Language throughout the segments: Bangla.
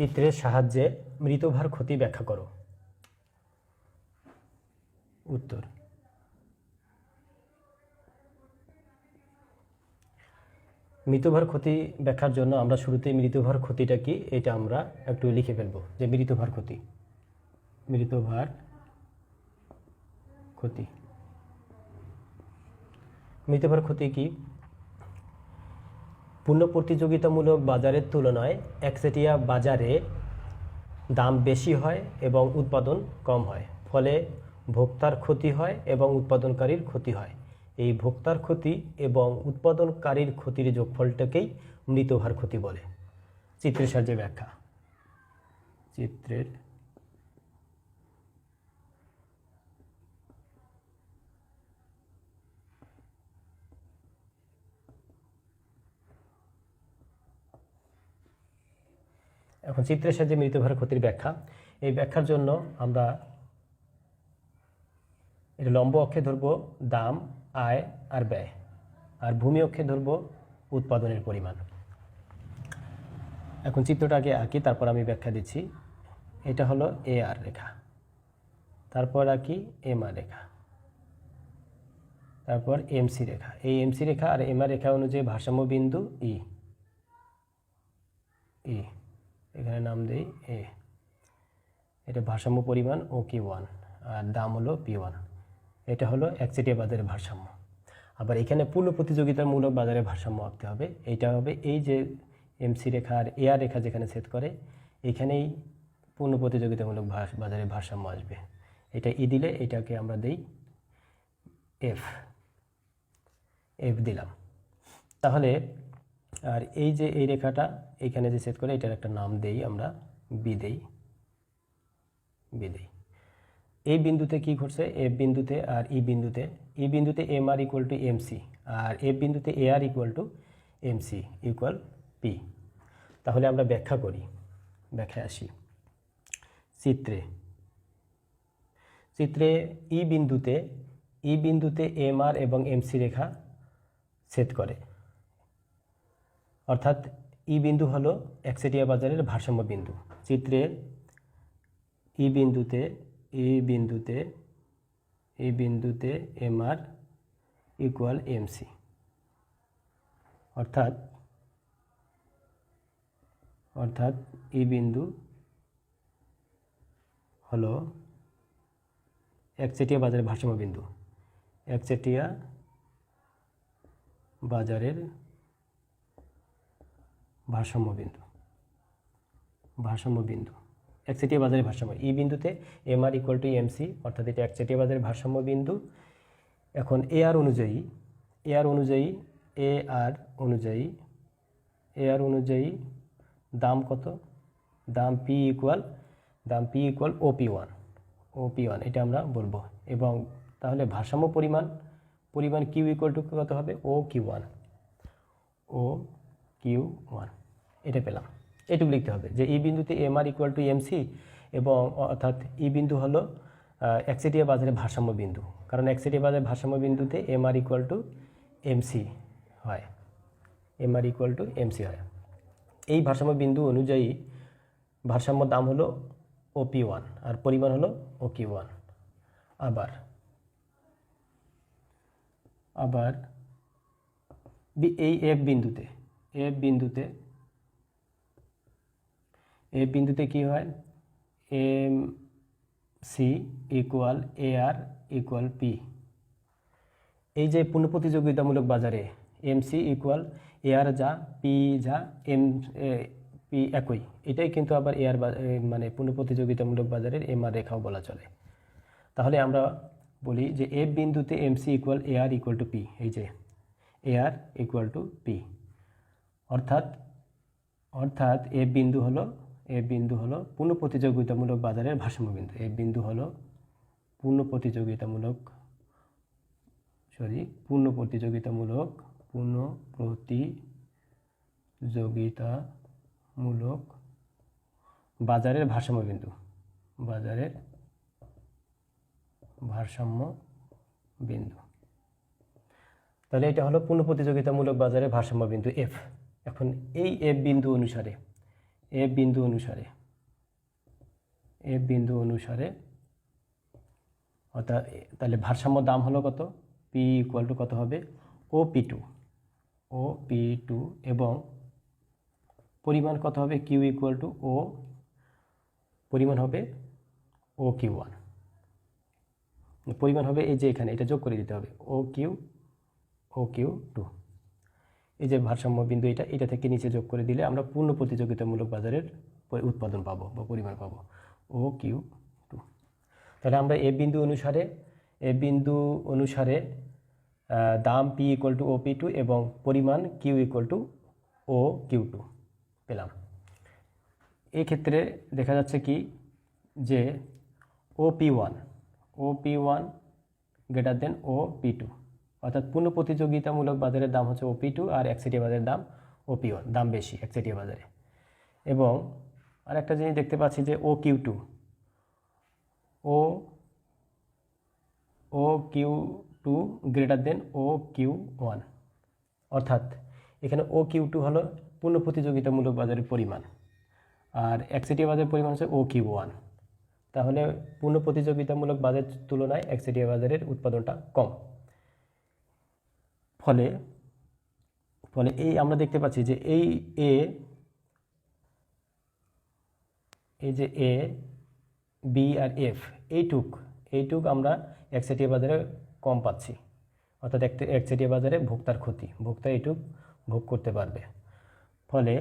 চিত্রের সাহায্যে মৃতভার ক্ষতি ব্যাখ্যা করো। উত্তর। মৃতভার ক্ষতি ব্যাখ্যার জন্য আমরা শুরুতেই মৃতভার ক্ষতিটা কি, এটা আমরা একটু লিখে ফেলব, যে মৃতভার ক্ষতি। মৃতভার ক্ষতি। মৃতভার ক্ষতি কি? পূর্ণ প্রতিযোগিতামূলক বাজারের তুলনায় একচেটিয়া বাজারে দাম বেশি হয় এবং উৎপাদন কম হয়, ফলে ভোক্তার ক্ষতি হয় এবং উৎপাদনকারীর ক্ষতি হয়। এই ভোক্তার ক্ষতি এবং উৎপাদনকারীর ক্ষতির যোগফলটাকেই মৃতভার ক্ষতি বলে। চিত্রের সাহায্যে ব্যাখ্যা। চিত্রের এখন চিত্রের সাহায্যে মৃতভার ক্ষতির ব্যাখ্যা। এই ব্যাখ্যার জন্য আমরা এটা লম্ব অক্ষে ধরব দাম, আয় আর ব্যয়। আর ভূমি অক্ষে ধরব উৎপাদনের পরিমাণ। এখন চিত্রটা আগে আঁকি, তারপর আমি ব্যাখ্যা দিচ্ছি। এটা হলো এ আর রেখা। তারপর আঁকি এম আর রেখা। তারপর এমসি রেখা। এই এমসি রেখা আর এম আর রেখা অনুযায়ী ভারসাম্য বিন্দু ই। ই। এখানে নাম দেই এ এটা ভারসাম্য পরিমাণ ও কি ওয়ান আর দাম হলো পি ওয়ান এটা হলো একচেটিয়া বাজারের ভারসাম্য। আবার এখানে পূর্ণ প্রতিযোগিতামূলক বাজারে ভারসাম্য আঁকতে হবে। এইটা হবে এই যে এমসি রেখা আর এআর রেখা যেখানে ছেদ করে, এখানেই পূর্ণ প্রতিযোগিতামূলক ভার- বাজারে ভারসাম্য আসবে। এটা ই দিলে এটাকে আমরা দেই এফ এফ দিলাম। তাহলে আর এই যে এই রেখাটা, এইখানে যে সেট করে, এটার একটা নাম দেই আমরা বি দেই। বি দেই। এই বিন্দুতে কি ঘটছে? এফ বিন্দুতে আর ই বিন্দুতে। ই বিন্দুতে M R equal to M C R F বিন্দুতে A R equal to M C equal P তাহলে আমরা ব্যাখ্যা করি। ব্যাখ্যায় আসি। চিত্রে। চিত্রে ই বিন্দুতে ই বিন্দুতে এম আর এবং এম সি রেখা ছেদ করে। অর্থাৎ ই বিন্দু হলো একচেটিয়া বাজারের ভারসাম্য বিন্দু। চিত্রে ই বিন্দুতে ই বিন্দুতে ই বিন্দুতে এম আর ইকুয়াল এমসি অর্থাৎ অর্থাৎ ই বিন্দু হলো একচেটিয়া বাজারের ভারসাম্য বিন্দু। একচেটিয়া বাজারের ভারসাম্য বিন্দু। ভারসাম্য বিন্দু। একচেটিয়া বাজারের ভারসাম্য। ই বিন্দুতে M R equal to MC অর্থাৎ এটা একচেটিয়া বাজারের ভারসাম্য বিন্দু। এখন এ আর অনুযায়ী এ আর অনুযায়ী এ আর অনুযায়ী এ আর অনুযায়ী দাম কত? দাম পি ইকুয়াল দাম P equal O P one O P one এটা আমরা বলব। এবং তাহলে ভারসাম্য পরিমাণ পরিমাণ কিউ ইকুয়াল টু কত হবে? O Q one O Q one এটা পেলাম। এটুকু লিখতে হবে যে ই বিন্দুতে M R equal to MC এবং অর্থাৎ ই বিন্দু হলো একচেটিয়া বাজারের ভারসাম্য বিন্দু। কারণ একচেটিয়া বাজারের ভারসাম্য বিন্দুতে M R equal to MC হয়। M R equal to MC হয়। এই ভারসাম্য বিন্দু অনুযায়ী ভারসাম্য দাম হলো ওপি ওয়ান আর পরিমাণ হলো ওকি ওয়ান আবার আবার, এই এফ বিন্দুতে এফ বিন্দুতে এফ বিন্দুতে কি হয়? M C equal A R equal P এই যে পূর্ণ প্রতিযোগিতামূলক বাজারে M C equal A R যা পি যা এম পি একই। এটাই কিন্তু আবার এ আর মানে পূর্ণ প্রতিযোগিতামূলক বাজারের এম আর রেখাও বলা চলে। তাহলে আমরা বলি যে এফ বিন্দুতে M C equal A R equal to P এই যে A R equal to P অর্থাৎ অর্থাৎ এ বিন্দু হলো এ বিন্দু হলো পূর্ণ প্রতিযোগিতামূলক বাজারের ভারসাম্য বিন্দু। এ বিন্দু হলো পূর্ণ প্রতিযোগিতামূলক সরি পূর্ণ প্রতিযোগিতামূলক পূর্ণ প্রতিযোগিতামূলক বাজারের ভারসাম্য বিন্দু। বাজারের ভারসাম্য বিন্দু। তাহলে এটা হলো পূর্ণ প্রতিযোগিতামূলক বাজারের ভারসাম্য বিন্দু এফ এখন এই এফ বিন্দু অনুসারে এ বিন্দু অনুসারে, এ বিন্দু অনুসারে, অর্থাৎ তাহলে ভারসাম্য দাম হলো কত? পি ইকুয়াল টু কত হবে? O P two O P two এবং পরিমাণ কত হবে? কিউ ইকুয়াল টু ও পরিমাণ হবে ও কিউ ওয়ান পরিমাণ হবে এই যে এখানে, এটা যোগ করে দিতে হবে। O Q O Q two এই যে ভারসাম্য বিন্দু, এটা এটা থেকে নিচে যোগ করে দিলে আমরা পূর্ণ প্রতিযোগিতামূলক বাজারের উৎপাদন পাবো বা পরিমাণ পাবো। ও কিউ টু তাহলে আমরা এ বিন্দু অনুসারে এ বিন্দু অনুসারে দাম P equal to O P two এবং পরিমাণ Q equal to O Q two পেলাম। এই ক্ষেত্রে দেখা যাচ্ছে কি যে O P one O P one greater than O P two অর্থাৎ পূর্ণ প্রতিযোগিতামূলক বাজারের দাম হচ্ছে ও পি টু আর একচেটিয়া বাজারের দাম ও পি ওয়ান দাম বেশি একচেটিয়া বাজারে। এবং আরেকটা জিনিস দেখতে পাচ্ছি যে O Q two O O Q two greater than O Q one অর্থাৎ এখানে ও কিউ টু হলো পূর্ণ প্রতিযোগিতামূলক বাজারের পরিমাণ আর একচেটিয়া বাজারের পরিমাণ হচ্ছে ও কিউ ওয়ান তাহলে পূর্ণ প্রতিযোগিতামূলক বাজারের তুলনায় একচেটিয়া বাজারের উৎপাদনটা কম। ফলে ফলে এই আমরা দেখতে পাচ্ছি যে এই এ এই যে এ বি আর এফ এইটুক এইটুক আমরা একচেটিয়া বাজারে কম পাচ্ছি। অর্থাৎ এক, একচেটিয়া বাজারে ভোক্তার ক্ষতি, ভোক্তা এইটুক ভোগ করতে পারবে। ফলে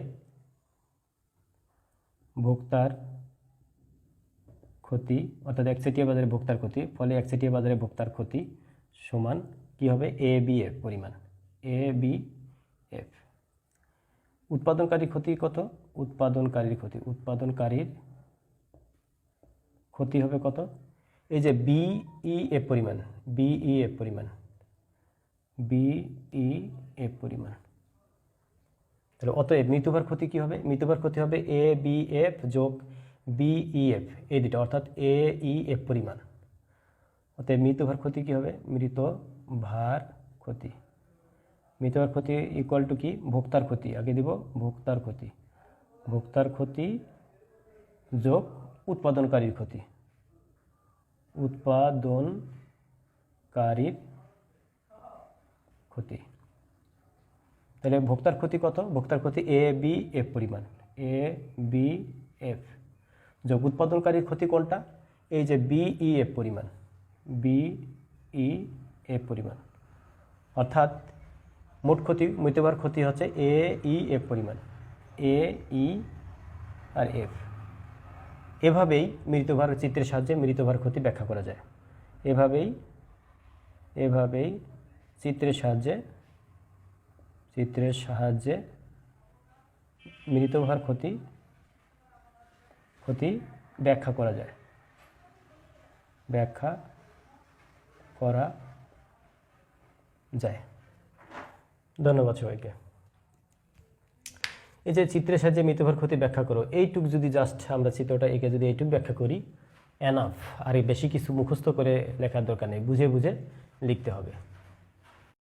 ভোক্তার ক্ষতি, অর্থাৎ একচেটিয়া বাজারে ভোক্তার ক্ষতি, ফলে একচেটিয়া বাজারে ভোক্তার ক্ষতি সমান কি হবে? এ বি এফ পরিমাণ। এ বি এফ উৎপাদনকারী ক্ষতি কত? উৎপাদনকারীর ক্ষতি। উৎপাদনকারীর ক্ষতি হবে কত? এই যে বিই এফ পরিমাণ। বিই এফ পরিমাণ। বিই এফ পরিমাণ। তাহলে অতএব মৃত্যুভার ক্ষতি কী হবে? মৃত্যুভার ক্ষতি হবে এ বি এফ যোগ বিই এফ এই দুটো, অর্থাৎ এ ই এফ পরিমাণ। অতএব মৃত্যুভার ক্ষতি কী হবে? মৃত ভার ক্ষতি। মৃত্যুভার ক্ষতি ইকুয়াল টু কি? ভোক্তার ক্ষতি। আগে দিব ভোক্তার ক্ষতি। ভোক্তার ক্ষতি যোগ উৎপাদনকারীর ক্ষতি। উৎপাদনকারীর ক্ষতি। তাহলে ভোক্তার ক্ষতি কত? ভোক্তার ক্ষতি এ বি এফ পরিমাণ। এ বি এফ যোগ উৎপাদনকারীর ক্ষতি কোনটা? এই যে বিই এফ পরিমাণ। বিই এফ পরিমাণ। অর্থাৎ মোট ক্ষতি, মৃত্যুবার ক্ষতি হচ্ছে এ, ই, এফ পরিমাণ। এ, ই আর এফ। এভাবেই মৃতভার চিত্রের সাহায্যে মৃতভার ক্ষতি ব্যাখ্যা করা যায়। এভাবেই এভাবেই চিত্রের সাহায্যে চিত্রের সাহায্যে মৃতভার ক্ষতি ক্ষতি ব্যাখ্যা করা যায়। ব্যাখ্যা করা যায়। ধন্যবাদ সবাইকে। এই যে চিত্রের সাহায্যে মৃতভার ক্ষতি ব্যাখ্যা করো, এইটুক যদি জাস্ট আমরা চিত্রটা একে যদি এইটুক ব্যাখ্যা করি এনাফ আর বেশি কিছু মুখস্থ করে লেখার দরকার নেই, বুঝে বুঝে লিখতে হবে।